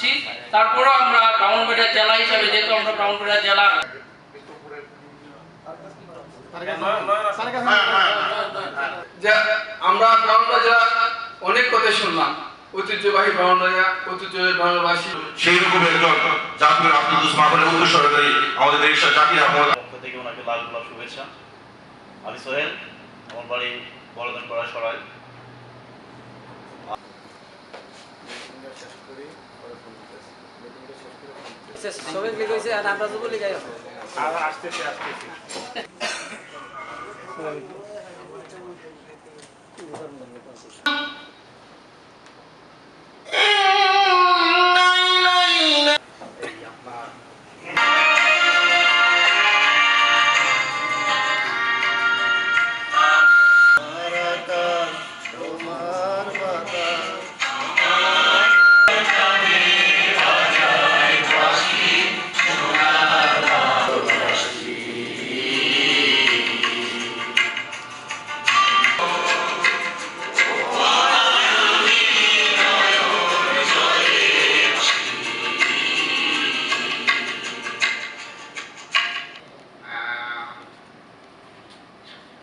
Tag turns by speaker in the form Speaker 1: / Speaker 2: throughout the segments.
Speaker 1: করছি। তারপরেও আমরা ব্রাহ্মণবাড়িয়া জেলা হিসাবে যেহেতু আমরা ব্রাহ্মণবাড়িয়া জেলা।
Speaker 2: যে আমরা অনেক কথা শুনলাম। ঐতিহ্যবাহী ব্রাহ্মণবাজার ঐতিহ্যবাহী ব্রাহ্মণবাসী
Speaker 3: সেই রকম একজন জাতির আব্দুল উসমানের উত্তরসরকারী আমাদের দেশের জাতির আহমদ
Speaker 4: পক্ষ থেকে ওনাকে লাল গোলাপ শুভেচ্ছা। আমি সোহেল আমার বাড়ি বড়দিন পড়া সরাই।
Speaker 5: শ্রমিক লীগ হয়েছে আর আমরা যুবলীগ আছি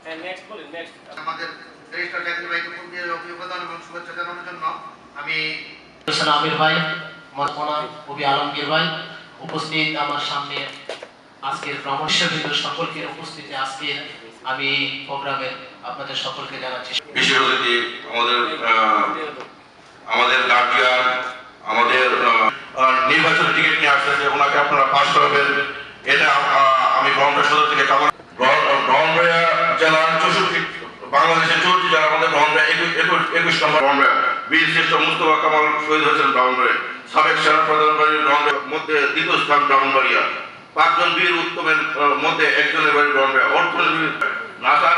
Speaker 6: আমাদের রেজিস্টার জাতীয় ভাইকে পূর্বে অভিবাদন এবং শুভেচ্ছা জানানোর জন্য আমি
Speaker 7: আমির ভাই মরপনা কবি আলমগীর ভাই উপস্থিত আমার সামনে আজকের ব্রাহ্মণবৃন্দ সকলকে উপস্থিতি আজকের আমি এই প্রোগ্রামে আপনাদের সকলকে জানাচ্ছি।
Speaker 3: বিশেষ অতিথি আমাদের আমাদের গার্জিয়ান আমাদের নির্বাচনের টিকিট নিয়ে আসতেছে ওনাকে আপনারা পাশ করাবেন। এটা আমি ব্রহ্মপুর সদর থেকে কামনা জেলার চৌষট্টি, বাংলাদেশের চৌষট্টি জেলার মধ্যে ব্রহ্মপুরিয়া একুশ নম্বর ব্রহ্মপুরিয়া বীর শ্রেষ্ঠ মুস্তফা কামাল শহীদ হয়েছেন ব্রাহ্মণবাড়িয়া সাবেক সেনা প্রধান বাড়ির ব্রহ্মপুরিয়ার মধ্যে দ্বিতীয় স্থান ব্রাহ্মণবাড়িয়া পাঁচজন বীর উত্তমের মধ্যে একজনের বাড়ি ব্রহ্মপুরিয়া অর্থনীতি নাসার,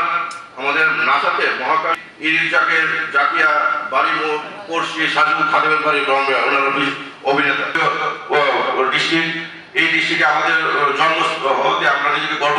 Speaker 3: আমাদের নাসাতে মহাকাশ ইরিজাকের জাকিয়া বাড়ি পড়শি সাজু খাদেমের বাড়ি ব্রহ্মপুরিয়া ওনার অভিনেতা। ডিস্ট্রিক্ট, এই ডিস্ট্রিক্টে আমাদের জন্ম হতে আমরা নিজেকে গর্ব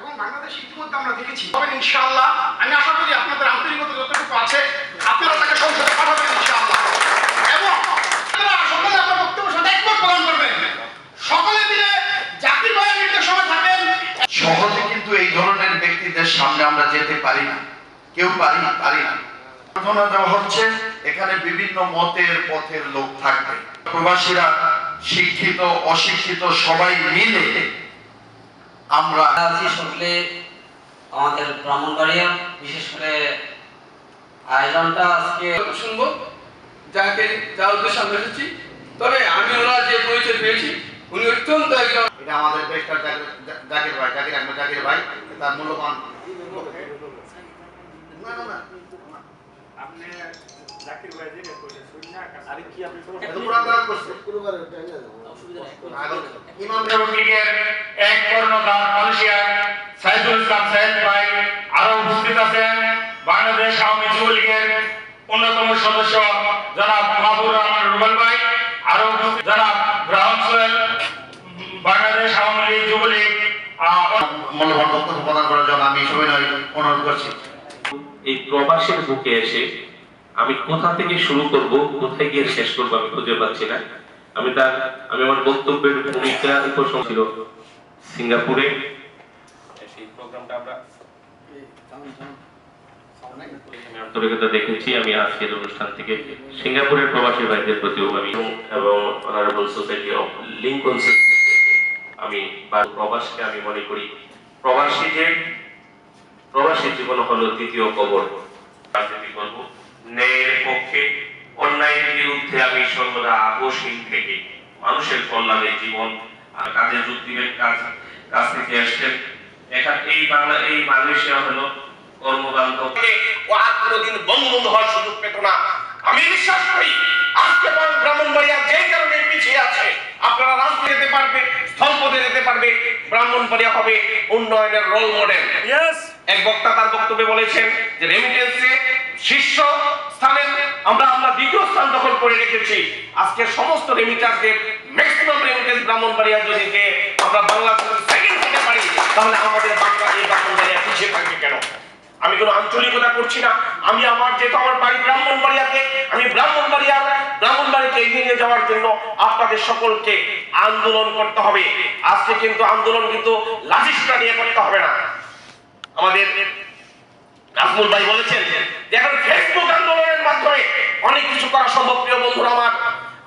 Speaker 6: এবং
Speaker 8: বাংলাদেশ ইতিমধ্যে আমরা দেখেছি। তবে ইনশাআল্লাহ, আমি আশা করি আপনাদের আন্তরিকতা যতটুকু আছে, আপনারা তাকে সংসদে পাঠাবেন ইনশাআল্লাহ। এবং
Speaker 6: সহজে কিন্তু এই ধরনের ব্যক্তিদের সামনে আমরা যেতে পারি না। কেউ পারি পারি না। দেওয়া হচ্ছে, এখানে বিভিন্ন মতের পথের লোক থাকবে। প্রবাসীরা শিক্ষিত, অশিক্ষিত সবাই মিলে আমরা
Speaker 5: আছি সকলে আমাদের ব্রাহ্মণবাড়িয়া বিশেষ করে আয়োজনটা আজকে
Speaker 2: শুনব যাকে যা উদ্দেশ্যে আমরা এসেছি। তবে আমি ওনার যে পরিচয় পেয়েছি উনি অত্যন্ত একজন
Speaker 6: এটা আমাদের বেস্টার জাকির ভাই জাকির আহমেদ জাকির ভাই তার মূল্যবান না, না, না। এত পুরান দাঁড়ান করছে। আগে ইমাম
Speaker 9: লীগের এক কর্ণধার মালয়েশিয়ার সাইদুল ইসলাম সাহেদ ভাই আরও উপস্থিত আছেন। বাংলাদেশ আওয়ামী যুবলীগের অন্যতম সদস্য জনাব মাহবুর রহমান রুবেল ভাই আরও জনাব ব্রাউন সোহেল বাংলাদেশ আওয়ামী লীগ যুবলীগ
Speaker 6: মূল্যবান বক্তব্য প্রদান করার জন্য আমি সবিনয় অনুরোধ করছি।
Speaker 10: এই প্রবাসের বুকে এসে আমি কোথা থেকে শুরু করব কোথায় গিয়ে শেষ করব আমি খুঁজে পাচ্ছি না। আমি তার আমি আমার বক্তব্যের ভূমিকা উপসং ছিল সিঙ্গাপুরে। সেই প্রোগ্রামটা আমরা আন্তরিকতা দেখেছি আমি আজকের অনুষ্ঠান থেকে সিঙ্গাপুরের প্রবাসী ভাইদের প্রতিও আমি এবং অনারেবল সোসাইটি অফ লিঙ্কন আমি প্রবাসকে আমি মনে করি প্রবাসীদের প্রবাসী জীবন হলো দ্বিতীয় কবর। রাজনীতি করব। ন্যায়ের পক্ষে অন্যায়ের বিরুদ্ধে আমি সর্বদা আপোষহীন থেকে মানুষের কল্যাণে জীবন আর কাজে যোগ দিবেন কাজ কাজ থেকে আসছেন। এখান এই বাংলা এই মালয়েশিয়া হলো
Speaker 11: কর্মবান্ধব।
Speaker 10: ও আর কোনোদিন বঙ্গবন্ধু হওয়ার সুযোগ পেত না। আমি বিশ্বাস করি আজকে ব্রাহ্মণবাড়িয়া যে কারণে পিছিয়ে আছে আপনারা রাজনীতি যেতে পারবে স্থলপথে যেতে পারবে ব্রাহ্মণবাড়িয়া হবে উন্নয়নের রোল মডেল এক বক্তা তার বক্তব্যে বলেছেন যে রেমিটেন্সে শীর্ষ স্থানে আমরা আমরা দ্বিতীয় স্থান দখল করে রেখেছি। আজকে সমস্ত ম্যাক্সিমাম রেমিটেন্স যদি আমরা বাংলাদেশের সেকেন্ড হতে পারি। তাহলে আমাদের বাংলা এই পিছিয়ে থাকবে কেন? আমি কোনো আঞ্চলিকতা করছি না। আমি আমার যেহেতু আমার বাড়ি আমি ব্রাহ্মণবাড়িয়া ব্রাহ্মণবাড়িকে এগিয়ে নিয়ে যাওয়ার জন্য আপনাদের সকলকে আন্দোলন করতে হবে। আজকে কিন্তু আন্দোলন কিন্তু লাঠিসটা নিয়ে করতে হবে না। আমাদের নাজমুল ভাই বলেছেন এখন ফেসবুক আন্দোলনের মাধ্যমে অনেক কিছু করা সম্ভব, প্রিয় বন্ধুরা আমার।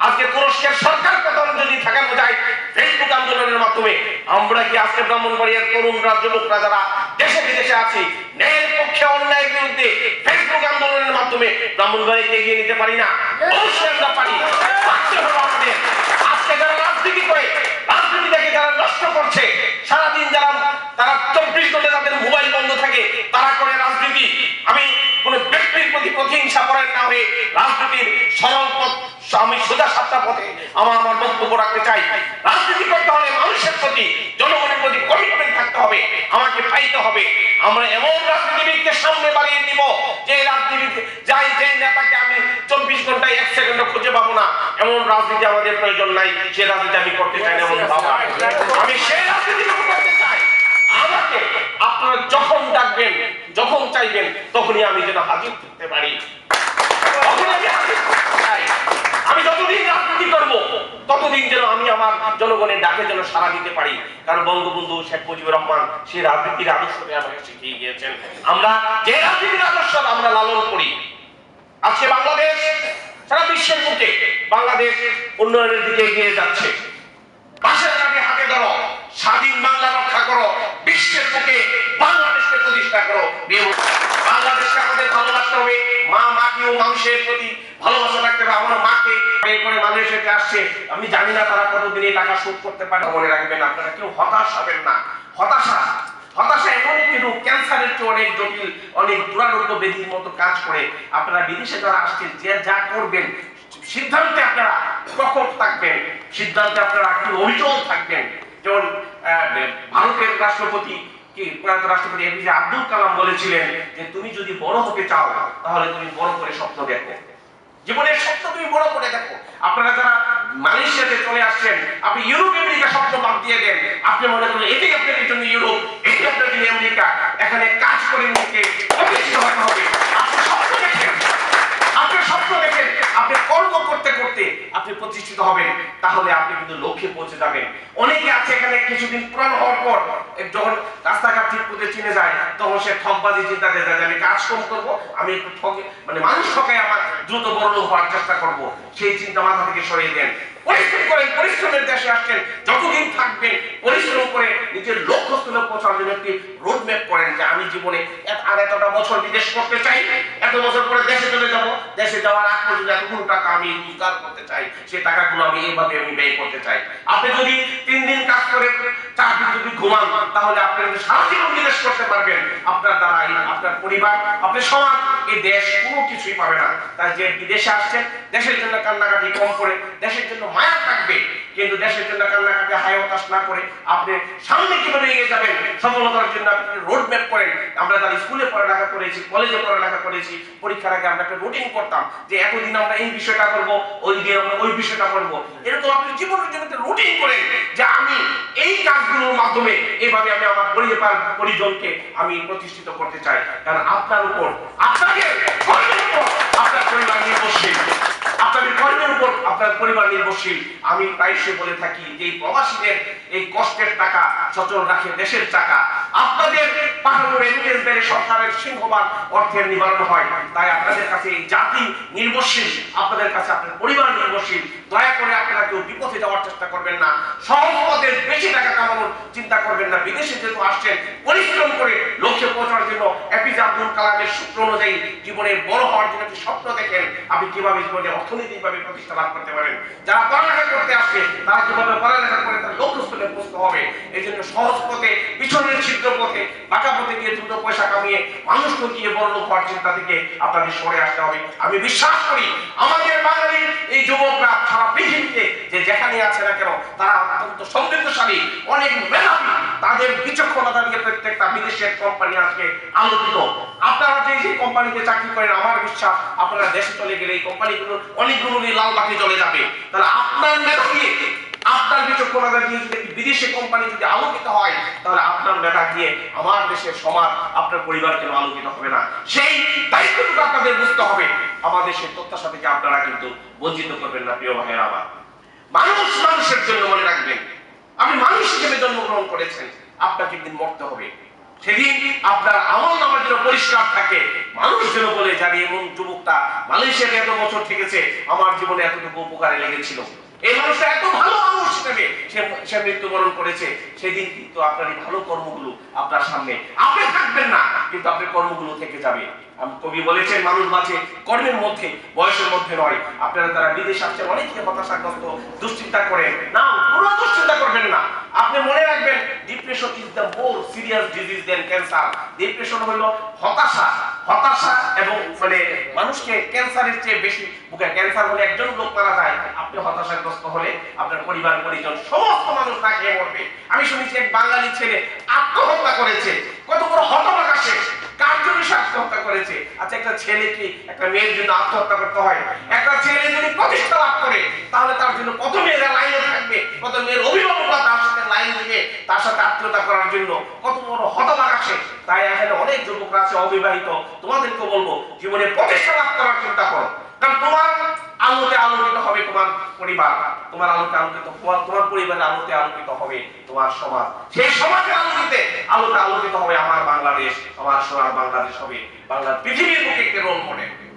Speaker 10: আজকে তুরস্কের সরকার কথা যদি ঠেকানো যায় ফেসবুক আন্দোলনের মাধ্যমে আমরা কি আজকে ব্রাহ্মণবাড়িয়ার তরুণরা যুবকরা যারা দেশে বিদেশে আছি, ন্যায়ের পক্ষে অন্যায়ের বিরুদ্ধে ফেসবুক আন্দোলনের মাধ্যমে ব্রাহ্মণবাড়িয়াকে এগিয়ে নিতে পারি না? অবশ্যই আমরা পারি। আজকে যারা রাজনীতি করে রাজনীতিটাকে যারা নষ্ট করছে, সারাদিন যারা তারা চব্বিশ ঘণ্টা তাদের মোবাইল বন্ধ থাকে, তারা করে রাজনীতি। আমি কোন ব্যক্তির প্রতি প্রতিহিংসা করেন না হয়ে রাজনীতির সরল পথ, আমি সোজা সাতটা পথে আমার আমার বক্তব্য রাখতে চাই। রাজনীতি করতে হলে মানুষের প্রতি, জনগণের প্রতি কমিটমেন্ট থাকতে হবে, আমাকে পাইতে হবে। আমরা এমন রাজনীতিবিদকে সামনে বাড়িয়ে দিব যে রাজনীতিবিদ যাই যে নেতাকে আমি চব্বিশ ঘন্টায় এক এমন রাজনীতি আমাদের প্রয়োজন নাই, সে রাজনীতি আমি করতে চাই না এমন বাবা। আমি সেই রাজনীতি করতে চাই। আমাকে আপনারা যখন ডাকবেন, যখন চাইবেন, তখনই আমি যেন হাজির করতে পারি। আমি যতদিন রাজনীতি করব, ততদিন যেন আমি আমার জনগণের ডাকে যেন সাড়া দিতে পারি। কারণ বঙ্গবন্ধু শেখ মুজিবুর রহমান সেই রাজনীতির আদর্শকে আমাকে শিখিয়ে গিয়েছেন। আমরা যে রাজনীতির আদর্শ আমরা লালন করি, আজকে বাংলাদেশ সারা বিশ্বের বুকে বাংলাদেশ উন্নয়নের দিকে এগিয়ে যাচ্ছে। পাশের কাছে হাতে ধরো, স্বাধীন বাংলা রক্ষা করো, বিশ্বের বুকে বাংলাদেশকে প্রতিষ্ঠা করো বাংলাদেশকে আমাদের ভালোবাসতে হবে, মা মাকে ও মানুষের প্রতি ভালোবাসা রাখতে হবে আমার মাকে করে মালয়েশিয়া আসছে। আমি জানি না তারা কতদিন এই টাকা শোধ করতে পারে। মনে রাখবেন, আপনারা কেউ হতাশ হবেন না। হতাশা হতাশা এমন একটি রোগ ক্যান্সারের চেয়ে অনেক জটিল, অনেক দুরারোগ্য ব্যাধির মতো কাজ করে। আপনারা বিদেশে যারা আসছেন, যে যা করবেন, সিদ্ধান্তে আপনারা প্রকট থাকবেন। সিদ্ধান্তে আপনারা একটু অবিচল থাকবেন? যেমন ভারতের রাষ্ট্রপতি, কি প্রয়াত রাষ্ট্রপতি এপিজে আব্দুল কালাম বলেছিলেন যে, তুমি যদি বড় হতে চাও, তাহলে তুমি বড় করে স্বপ্ন দেখো। জীবনের স্বপ্ন তুমি বড় করে দেখো। আপনারা যারা মালয়েশিয়াতে চলে আসছেন আপনি ইউরোপ, আমেরিকা স্বপ্ন বাদ দিয়ে দেন। আপনি মনে করেন, এটাই আপনাদের জন্য ইউরোপ, এটাই আপনার জন্য আমেরিকা। এখানে কাজ করে নিজেকে প্রতিষ্ঠিত হতে হবে। আপনি কর্ম করতে করতে আপনি প্রতিষ্ঠিত হবেন। তাহলে আপনি কিন্তু লক্ষ্যে পৌঁছে যাবেন। অনেকে আছে এখানে কিছুদিন পুরান হওয়ার পর যখন রাস্তাঘাট ঠিক করে চিনে যায়, তখন সে ঠকবাজি চিন্তা করে যায় আমি কাজ কম করব, আমি একটু ঠকে মানে মানুষ ঠকায় আমার, দ্রুত বড় হওয়ার চেষ্টা করব। সেই চিন্তা মাথা থেকে সরিয়ে দেন। পরিশ্রম করেন পরিশ্রমের দেশে আসছেন, যতদিন থাকবেন পরিশ্রম করে নিজের লক্ষ্যস্থলে পৌঁছার জন্য একটি রোডম্যাপ করেন যে আমি জীবনে আর এতটা বছর বিদেশ করতে চাই, এত বছর পরে দেশে চলে যাব, দেশে যাওয়ার আগ পর্যন্ত এতগুলো টাকা আমি রোজগার করতে চাই, সেই টাকাগুলো আমি এইভাবে আমি ব্যয় করতে চাই। আপনি যদি তিন দিন কাজ করে চার যদি ঘুমান, তাহলে আপনি সামাজিক অভিনেশ করতে পারবেন, আপনার দ্বারা আপনার পরিবার, আপনার সমাজ, এই দেশ কোনো কিছুই পাবে না। তাই যে বিদেশে আসছেন দেশের জন্য কান্নাকাটি কম করে, দেশের জন্য মায়া থাকবে কিন্তু দেশের জন্য কান্নাকাটি, হায় হতাশ না করে আপনি সামনে কীভাবে এগিয়ে যাবেন? সফলতার জন্য আপনি রোড ম্যাপ করেন? আমরা যারা স্কুলে পড়ালেখা করেছি কলেজে পড়ালেখা করেছি। পরীক্ষার আগে আমরা একটা রুটিন করতাম যে এতদিন আমরা এই বিষয়টা করব, ওই দিন আমরা ওই বিষয়টা করব। এরকম আপনি জীবনের জন্য একটা রুটিন করেন যে আমি এই কাজগুলোর মাধ্যমে এভাবে আমি আমার পরিবার, পরিজনকে আমি প্রতিষ্ঠিত করতে চাই। কারণ আপনার উপর, আপনাকে, আপনার পরিবার নির্ভরশীল আপনাদের কর্মের উপর, আপনার পরিবার নির্ভরশীল। আমি প্রায়শই বলে থাকি যে প্রবাসীদের এই কষ্টের টাকা সচল রাখে দেশের টাকা আপনাদের পাঠানো রেমিটেন্স সরকারের অর্থের নিবারণ হয়। তাই আপনাদের কাছে এই জাতি নির্ভরশীল, আপনাদের কাছে আপনার পরিবার নির্ভরশীল। দয়া করে আপনারা কেউ বিপথে যাওয়ার চেষ্টা করবেন না। সহজ বেশি টাকা কামানোর চিন্তা করবেন না। বিদেশে যেহেতু আসছেন, পরিশ্রম করে লক্ষ্যে পৌঁছানোর জন্য এপিজে আব্দুল কালামের সূত্র অনুযায়ী জীবনে বড় হওয়ার জন্য একটি স্বপ্ন দেখেন আপনি কীভাবে জীবনে অর্থনৈতিকভাবে প্রতিষ্ঠা লাভ করতে পারেন। যারা পড়ালেখা করতে আসছে, তারা কীভাবে পড়ালেখা করে তার লক্ষ্যস্থলে পৌঁছতে হবে? এই জন্য সহজ পথে পিছনের ছিদ্র পথে, বাঁকা পথে গিয়ে দ্রুত পয়সা কামিয়ে মানুষ ঠকিয়ে বড় লোক হওয়ার চিন্তা থেকে আপনাদের সরে আসতে হবে। আমি বিশ্বাস করি, আমাদের বাঙালির এই যুবকরা, সারা পৃথিবীতে যে যেখানে আছে না কেন, তারা অত্যন্ত সমৃদ্ধশালী, অনেক মেধাবী। তাদের বিচক্ষণতা দিয়ে প্রত্যেকটা বিদেশের কোম্পানি আজকে আলোকিত আপনারা যে যে কোম্পানিতে চাকরি করেন, আমার বিশ্বাস আপনারা দেশে চলে গেলে এই কোম্পানিগুলো অনেকগুলো লাল বাতি চলে যাবে। তাহলে আপনার মেধা দিয়ে আপনার বিচক্ষণতা দিয়ে যদি বিদেশি কোম্পানি যদি আলোকিত হয়, তাহলে আপনার মেধা দিয়ে আমার দেশের সমাজ, আপনার পরিবার কেন আলোকিত হবে না? সেই দায়িত্বটুকু আপনাদের বুঝতে হবে। আমার দেশের প্রত্যাশা থেকে আপনারা কিন্তু বঞ্চিত করবেন না, প্রিয় ভাইয়ের আমার। মানুষ মানুষের জন্য মনে রাখবেন। আপনি মানুষ হিসেবে জন্মগ্রহণ করেছেন, আপনাকে একদিন মরতে হবে। সেদিন আপনার আমল নামার জন্য পরিষ্কার থাকে। মানুষ যেন বলে, জানি এমন যুবকটা মালয়েশিয়াতে এত বছর থেকেছে, আমার জীবনে এতটুকু উপকারে লেগেছিল। এই মানুষটা এত ভালো মানুষ সে সে মৃত্যুবরণ করেছে। সেদিন কিন্তু আপনার এই ভালো কর্মগুলো আপনার সামনে। আপনি থাকবেন না। কিন্তু আপনার কর্মগুলো থেকে যাবে। কবি বলেছেন, মানুষ বাঁচে কর্মের মধ্যে, বয়সের মধ্যে নয়। আপনারা তারা বিদেশ আসছে অনেকে হতাশাগ্রস্ত, দুশ্চিন্তা করেন। না পুরো দুশ্চিন্তা করবেন না। আপনি মনে রাখবেন depression is the more serious disease than cancer depression হলো হতাশা। হতাশা এবং মানে মানুষকে ক্যান্সারের চেয়ে বেশি বুকে ক্যান্সার হলে একজন লোক মারা যায়, আপনি হতাশাগ্রস্ত হলে আপনার পরিবার, পরিজন, সমস্ত মানুষ না খেয়ে মরবে আমি শুনেছি এক বাঙালি ছেলে আত্মহত্যা করেছে। কত বড় হতবাক কার জন্য আত্মহত্যা করেছে? আচ্ছা একটা ছেলে কি একটা মেয়ের জন্য আত্মহত্যা করতে হয়। একটা ছেলে যদি জন্য কত বড় হতবাক আসে তাই এখানে অনেক যুবকরা আছে, অবিবাহিত। তোমাদেরকে বলব, জীবনে প্রতিষ্ঠা লাভ করার চিন্তা করো। কারণ তোমার আলোতে আলোকিত হবে তোমার পরিবার। তোমার আলোতে আলোকিত, তোমার পরিবারের আলোতে আলোকিত হবে তোমার সমাজ। সেই সমাজের আলোকিতে আলোতে আলোকিত হবে আমার বাংলাদেশ, আমার সোনার বাংলাদেশ হবে। বাংলা পৃথিবীর বুকে একটি রোল মডেল।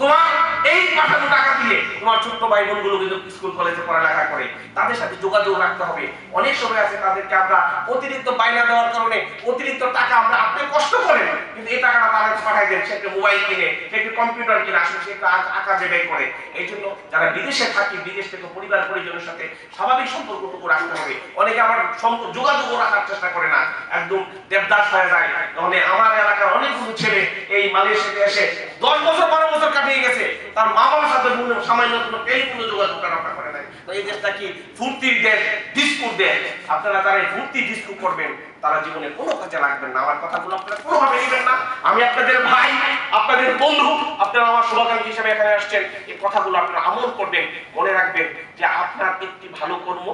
Speaker 10: তোমার এই পাঠানো টাকা দিয়ে তোমার ছোট্ট ভাই বোনগুলো কিন্তু স্কুল, কলেজে পড়ালেখা করে, তাদের সাথে যোগাযোগ রাখতে হবে। অনেক সময় আছে তাদেরকে আমরা অতিরিক্ত বাইনা দেওয়ার কারণে অতিরিক্ত টাকা আমরা আপনি কষ্ট করেন, কিন্তু এই টাকাটা পাঠাই দেন? সে একটা মোবাইল কিনে, সে একটা কম্পিউটার কিনে, আসলে সে একটা আ- আঁকা যে ব্যয় করে। এই জন্য যারা বিদেশে থাকি, বিদেশ থেকে পরিবার, পরিজনের সাথে স্বাভাবিক সম্পর্কটুকু রাখতে হবে। অনেকে সম্প- যোগাযোগও রাখার চেষ্টা করে না। একদম দেবদাস হয়ে যায়। তাহলে আমার এলাকার অনেকগুলো ছেলে এই মালয়েশিয়াতে এসে দশ বছর, বারো বছর কাটিয়ে গেছে। তার মা বাবার সাথে সামান্য কোনো টেলিফোনে যোগাযোগ রাখা করে নাই। এই দেশটা কি ফুর্তির দেশ, ডিস্কুর দেশ? আপনারা তারা ফুর্তি ডিস্কু করবেন তারা জীবনে কোনো কাজে লাগবেন না। আমার কথাগুলো আপনারা কোনোভাবে নেবেন না। আমি আপনাদের ভাই, আপনাদের বন্ধু, আপনারা আমার শুভাকাঙ্ক্ষী হিসেবে এখানে আসছেন। এই কথাগুলো আপনারা আমল করবেন, মনে রাখবেন যে আপনার একটি ভালো কর্ম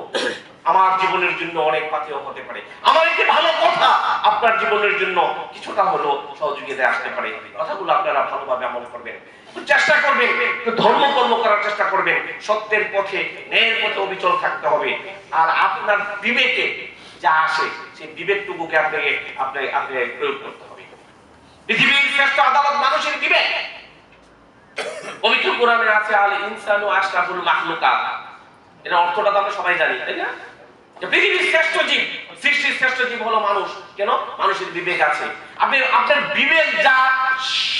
Speaker 10: আমার জীবনের জন্য অনেক পাথেও হতে পারে। আমার একটি ভালো কথা আপনার জীবনের জন্য কিছুটা হলো সহযোগিতা আসতে পারে। কথাগুলো আপনারা ভালোভাবে আমল করবেন। চেষ্টা করবেন ধর্ম কর্ম করার চেষ্টা করবেন। সত্যের পথে, ন্যায়ের পথে অবিচল থাকতে হবে। আর আপনার বিবেকে যা আসে সেই বিবেকটুকুকে আপনাকে আপনাকে আপনি প্রয়োগ করতে হবে। পৃথিবীর শ্রেষ্ঠ আদালত মানুষের বিবেক। পবিত্র কোরআনে আছে, আল ইনসানু আশরাফুল মাখলুকাত এর অর্থটা তো আমরা সবাই জানি, তাই না? পৃথিবীর শ্রেষ্ঠ জীব, সৃষ্টির শ্রেষ্ঠ জীব হলো মানুষ। কেন? মানুষের বিবেক আছে। আপনি, আপনার বিবেক যা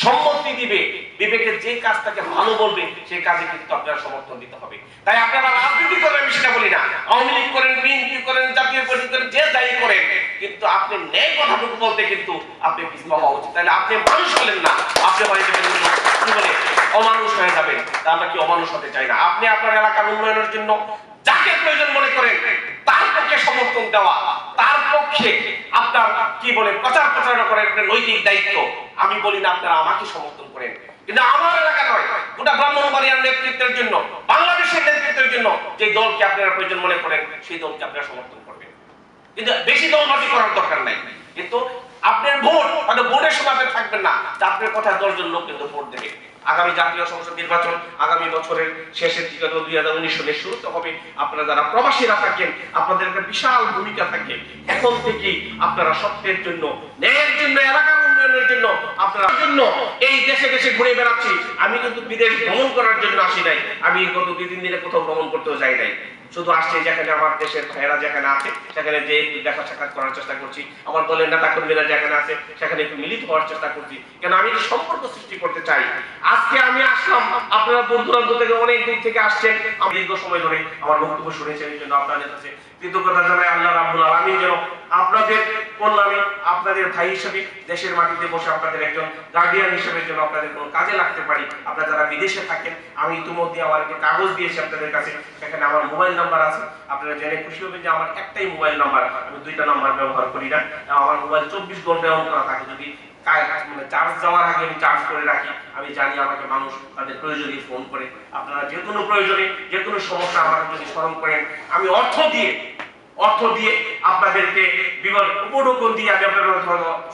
Speaker 10: সম্মতি দিবে বিবেকের যে কাজটাকে ভালো বলবে, সেই কাজে কিন্তু আপনার সমর্থন দিতে হবে। তাই আপনারা রাজনীতি করেন, আমি সেটা বলি না। আওয়ামী লীগ করেন, বিএনপি করেন, জাতীয় পার্টি করেন, যে যাই করেন, কিন্তু আপনি ন্যায় কথাটুকু বলতে কিন্তু আপনি পিছপা হওয়া উচিত। তাহলে আপনি মানুষ হলেন না, আপনি হয়ে যাবেন কি বলে? অমানুষ হয়ে যাবেন। তা আমরা কি অমানুষ হতে চাই না? আপনি আপনার এলাকার উন্নয়নের জন্য যাকে প্রয়োজন মনে করেন, তার পক্ষে সমর্থন দেওয়া, তার পক্ষে আপনার, কি বলে প্রচার প্রচারণা করেন নৈতিক দায়িত্ব, আমি বলি না, আপনারা আমাকে সমর্থন করেন। কিন্তু আমার এলাকা নয়, গোটা ব্রাহ্মণবাড়িয়ার নেতৃত্বের জন্য, বাংলাদেশের নেতৃত্বের জন্য যে দলকে আপনারা প্রয়োজন মনে করেন, সেই দলকে আপনারা সমর্থন করবেন। কিন্তু বেশি দল দলবাজি করার দরকার নাই। কিন্তু আপনার ভোট হয়তো ভোটের সময় আপনি থাকবেন না আপনার কথা দশজন লোক কিন্তু ভোট দেবে। আগামী জাতীয় সংসদ নির্বাচন আগামী বছরের শেষের দিকে দুই হাজার উনিশ সালে শুরুতে হবে। আপনারা যারা প্রবাসীরা থাকেন, আপনাদের একটা বিশাল ভূমিকা থাকে। এখন থেকে আপনারা সত্যের জন্য, ন্যায়ের জন্য, এলাকার উন্নয়নের জন্য, আপনারা জন্য এই দেশে দেশে ঘুরে বেড়াচ্ছি। আমি কিন্তু বিদেশ ভ্রমণ করার জন্য আসি নাই। আমি গত দুই তিন দিনে কোথাও ভ্রমণ করতেও যাই নাই। শুধু আসছে যেখানে আমার দেশের ভাইয়েরা যেখানে আছে, সেখানে যে একটু দেখা সাক্ষাৎ করার চেষ্টা করছি, আমার দলের নেতা কর্মীরা যেখানে আছে, সেখানে একটু মিলিত হওয়ার চেষ্টা করছি। কেন আমি সম্পর্ক সৃষ্টি করতে চাই? আজকে আমি আসলাম, আপনারা দূর দূরান্ত থেকে অনেক দূর থেকে আসছেন। আমি দীর্ঘ সময় ধরে আমার বক্তব্য শুনেছেন, এই জন্য আপনাদের কাছে কৃতজ্ঞতা জানাই আল্লাহ রাব্বুল আলামিন যেন আপনাদের কল্যাণে আপনাদের ভাই হিসেবে দেশের মাটিতে বসে আপনাদের একজন গার্ডিয়ান হিসেবে যেন আপনাদের কোনো কাজে লাগতে পারি। আপনারা যারা বিদেশে থাকেন, আমি ইতিমধ্যে আমার একটা কাগজ দিয়েছি আপনাদের কাছে। সেখানে আমার মোবাইল নাম্বার আছে। আপনারা জেনে খুশি হবেন যে আমার একটাই মোবাইল নাম্বার। আমি দুইটা নাম্বার ব্যবহার করি না। আমার মোবাইল চব্বিশ ঘণ্টা অন করা থাকে। যদি মানে চার্জ যাওয়ার আগে আমি চার্জ করে রাখি, আমি জানি আমাকে মানুষ তাদের প্রয়োজনে ফোন করে। আপনারা যে কোনো প্রয়োজনে, যে কোনো সমস্যা আমাকে যদি স্মরণ করেন, আমি অর্থ দিয়ে অর্থ দিয়ে আপনাদেরকে বিভিন্ন উপঢৌকন দিয়ে আমি আপনাদের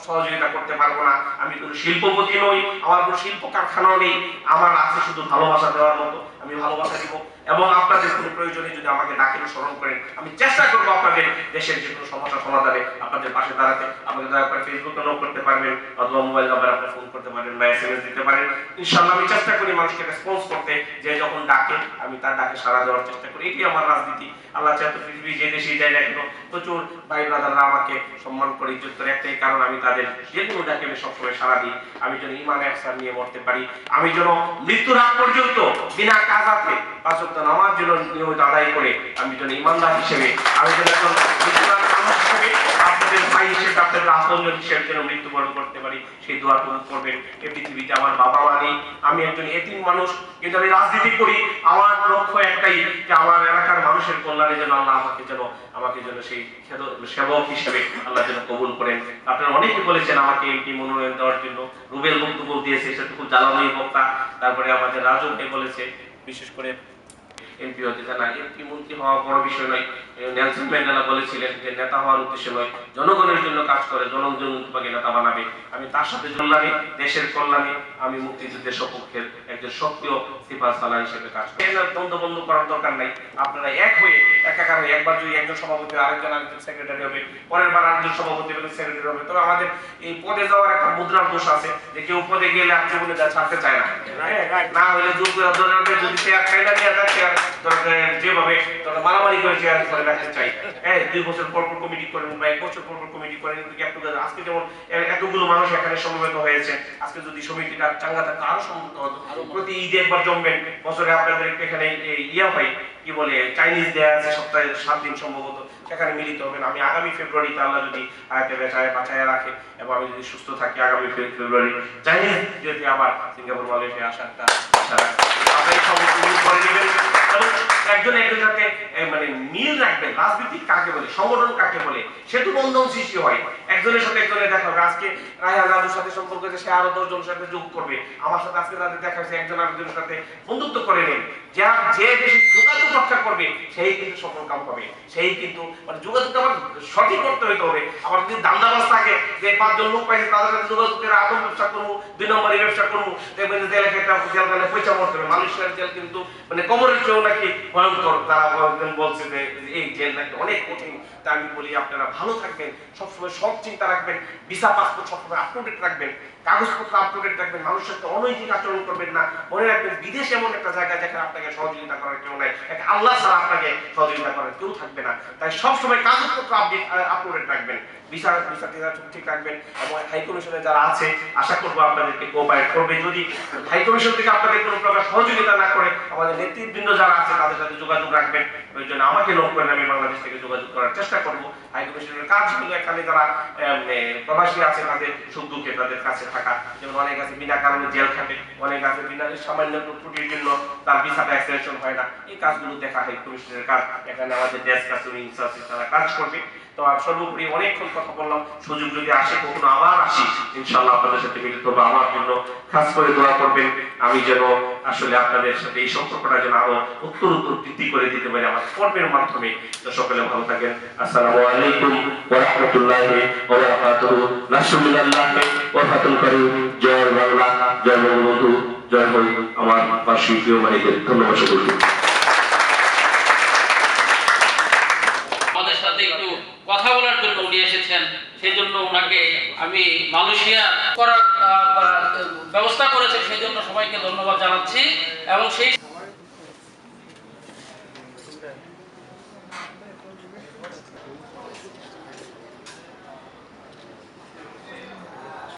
Speaker 10: সহযোগিতা করতে পারব না। আমি কোনো শিল্পপতি নই, আমার কোনো শিল্প কারখানাও নেই। আমার আছে শুধু ভালোবাসা দেওয়ার মতো। আমি ভালোবাসা দিব। এবং আপনাদের কোনো প্রয়োজনে যদি আমাকে ডাকেন স্মরণ করেন, আমি চেষ্টা করব আপনাদের দেশের যে কোনো সমস্যা সমাধানে আপনাদের পাশে দাঁড়াতে। আমাকে দয়া করে ফেসবুকে নক করতে পারবেন, অথবা মোবাইল নাম্বার আপনি ফোন করতে পারেন বা এসএমএস দিতে পারেন। ইনশাআল্লাহ আমি চেষ্টা করি মানুষকে রেসপন্স করতে, যে যখন ডাকে, আমি তার ডাকে সাড়া দেওয়ার চেষ্টা করি। এটি আমার রাজনীতি। আল্লাহ চাহে তো পৃথিবী যে দেশেই যাই না কেন, প্রচুর ভাই ব্রাদাররা আমাকে সম্মান করে, ইজ্জত করে। একটাই কারণ, আমি তাদের যে কোনো ডাকে আমি সবসময় সাড়া দিই। আমি যেন ইমান একসার নিয়ে মরতে পারি। আমি যেন মৃত্যুর আগ পর্যন্ত বিনা কাজাতে পাঁচ ওয়াক্ত নামাজ যেন নিয়মিত আদায় করে আমি যেন ইমানদার হিসেবে, আমি যেন একজন কবুল আমাকে সেবক হিসেবে আল্লাহ যেন কবুল করেন। আপনারা অনেকে বলেছেন আমাকে এমপি মনোনয়ন দেওয়ার জন্য, রুবেল বক্তব্য দিয়েছে খুব জ্বালানোই বক্তা। তারপরে আমাদের রাজু ভাই বলেছে বিশেষ করে এমপি হতে না। এমপি মন্ত্রী হওয়া বড় বিষয় নয়। নেলসন ম্যান্ডেলা বলেছিলেন যে, নেতা হওয়ার উদ্দেশ্য নয়, জনগণের জন্য কাজ করে, জনগণ তোমাকে নেতা বানাবে। আমি তার সাথে দেশের কল্যাণে, আমি মুক্তিযুদ্ধের সপক্ষের একজন সক্রিয় সালা হিসেবে কাজ করি। দ্বন্দ্ব বন্ধ করার দরকার নাই। আপনারা এক হয়ে একাকার হয়ে একবার যদি একজন সভাপতি আরেকজন আরেকজন সেক্রেটারি হবে পরের বার আরেকজন সভাপতি হবে সেক্রেটারি হবে। তবে আমাদের এই পদে যাওয়ার একটা মুদ্রার দোষ আছে যে কেউ পদে গেলে জীবনে যা ছাড়তে চায় না। না হলে যুগ ধরে যদি চেয়ার খাইলা নিয়ে যায় চেয়ার যেভাবে ধরে মারামারি করে চেয়ার ধরে রাখতে চাই হ্যাঁ দুই বছর পর পর কমিটি করেন বা এক বছর পর পর কমিটি করেন আজকে যেমন এতগুলো মানুষ এখানে সমবেত হয়েছে আজকে যদি সমিতিটা চাঙ্গা থাকতো আরও সমবেত হতো। প্রতি ঈদে একবার জমবেন বছরে আপনাদের এখানে ইয়া হয় কি বলে চাইনিজ দেয়া আছে, সপ্তাহে সাত দিন সম্ভবত, সেখানে মিলিত হবেন। আমি আগামী ফেব্রুয়ারিতে আল্লাহ যদি আয়াতে বেচায়, বাঁচায় রাখে, এবং আমি যদি সুস্থ থাকি আগামী ফেব্রুয়ারি চাইনিজ যদি আবার সিঙ্গাপুর, মালয়েশিয়া আসার একটা আশা একজন মানে মিল রাখবেন। রাজনীতি কাকে বলে, সংগঠন কাকে বলে সেতু বন্ধন সৃষ্টি হয়। একজনের সাথে একজনের দেখা হবে। আজকে রায়হান রাজুর সাথে সম্পর্ক সে আরও দশজনের সাথে যোগ করবে। আমার সাথে আজকে তাদের দেখা হয়েছে, একজন আরেকজনের সাথে বন্ধুত্ব করে নেন। যা যে বেশি যোগাযোগ করবে, সেই কিন্তু সফল কাম পাবে। সেই কিন্তু মানে যোগাযোগটা আমার সঠিক করতে হইতে হবে। আমার যদি দান্দাবাজ থাকে, যে পাঁচজন লোক পাইছে, তাদের সাথে যোগাযোগ করে আদম ব্যবসা করব, দুই নম্বরই ব্যবসা করব, দেখবেন যে জেলে খেতে জেল গেলে পয়সা মরতে হবে। মালয়েশিয়ার জেল কিন্তু মানে কবরের চেয়েও নাকি ভয়ঙ্কর। তারা বলতেন বলছে যে, এই জেল নাকি অনেক কঠিন। তা আমি বলি, আপনারা ভালো থাকবেন, সবসময় সব চিন্তা রাখবেন, ভিসা, পাসপোর্ট সবসময় আপ টু ডেট রাখবেন, কাগজপত্র আপ টু রাখবেন, মানুষের সাথে অনৈতিক আচরণ করবেন না। মনে রাখবেন, বিদেশ এমন একটা জায়গা যেখানে আপনাকে সহযোগিতা করার কেউ নাই। এক আল্লাহ ছাড়া আপনাকে সহযোগিতা করার কেউ থাকবে না। তাই সবসময় কাগজপত্র আপডেট আপ টু ডেট রাখবেন। ভিসা ভিসা টিসা ঠিক এবং হাই যারা আছে, আশা করব আপনাদেরকে কোঅপারেট করবে। যদি হাই থেকে আপনাদের কোনো প্রকার সহযোগিতা না করে, আমাদের নেতৃবৃন্দ যারা আছে, তাদের সাথে যোগাযোগ রাখবেন। ওই জন্য আমাকে লোক করেন আমি বাংলাদেশ থেকে যোগাযোগ করার চেষ্টা করব। হাই কমিশনের কাজ হলো এখানে যারা প্রবাসী আছে, তাদের সুখ দুঃখে তাদের কাছে থাকা। যেমন অনেক আছে, বিনা কারণে জেল খাটে। অনেক আছে, বিনা সামান্য ত্রুটির জন্য তার ভিসাটা এক্সটেনশন হয় না। এই কাজগুলো দেখা হাই কাজ। এখানে আমাদের ডেস্ক আছে উইংস আছে, তারা কাজ করবে। তো সর্বোপরি অনেকক্ষণ কথা বললাম। সুযোগ যদি আসে, কখনো আবার আসি ইনশাল্লাহ আপনাদের সাথে মিলিত হব। আমার জন্য খাস করে দোয়া করবেন। আমি যেন আসলে আপনাদের সাথে এই সম্পর্কটা যেন আরও উত্তর উত্তর বৃদ্ধি করে দিতে পারি আমার কর্মের মাধ্যমে। সকলে ভালো থাকেন। আসসালামু আলাইকুম ওয়া রাহমাতুল্লাহি ওয়া করিম। জয় বাংলা, জয় বঙ্গবন্ধু, জয় আমার ধন্যবাদ সকলকে
Speaker 1: আমাদের সাথে একটু কথা বলার জন্য উনি এসেছেন সেই জন্য ওনাকে আমি মালয়েশিয়া করার ব্যবস্থা করেছে সেই জন্য সবাইকে ধন্যবাদ জানাচ্ছি। এবং সেই